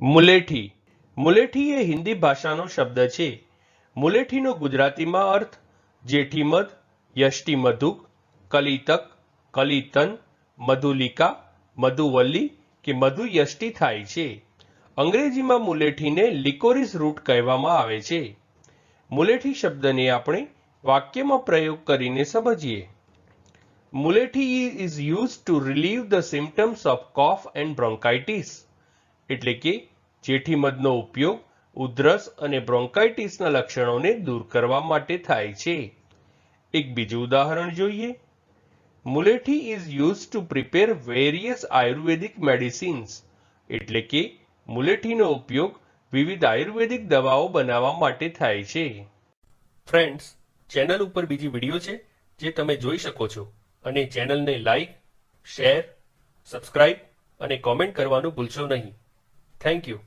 મુલેઠી. મુલેઠી એ હિન્દી ભાષાનો શબ્દ છે. મુલેઠીનો ગુજરાતીમાં અર્થ જેઠીમધ યષ્ટિમધુક, કલિતક, કલિતન, મધુલિકા, મધુવલ્લી કે મધુયષ્ટિ થાય છે. અંગ્રેજીમાં મુલેઠીને લિકોરિસ રૂટ કહેવામાં આવે છે. મુલેઠી શબ્દને આપણે વાક્યમાં પ્રયોગ કરીને સમજીએ. Mulethi is use to relieve the symptoms of cough and bronchitis એટલે કે જેઠીમધનો ઉપયોગ ઉધરસ અને બ્રોન્કાઇટિસના લક્ષણોને દૂર કરવા માટે થાય છે. એક બીજું ઉદાહરણ જોઈએ. Mulethi is use to prepare various ayurvedic medicines એટલે કે મુલેઠીનો ઉપયોગ વિવિધ આયુર્વેદિક દવાઓ બનાવવા માટે થાય છે. ફ્રેન્ડ્સ ચેનલ ઉપર બીજી વીડિયો છે જે તમે જોઈ શકો છો. અને ચેનલને લાઈક શેર સબસ્ક્રાઇબ અને કોમેન્ટ કરવાનું ભૂલશો નહીં. Thank you.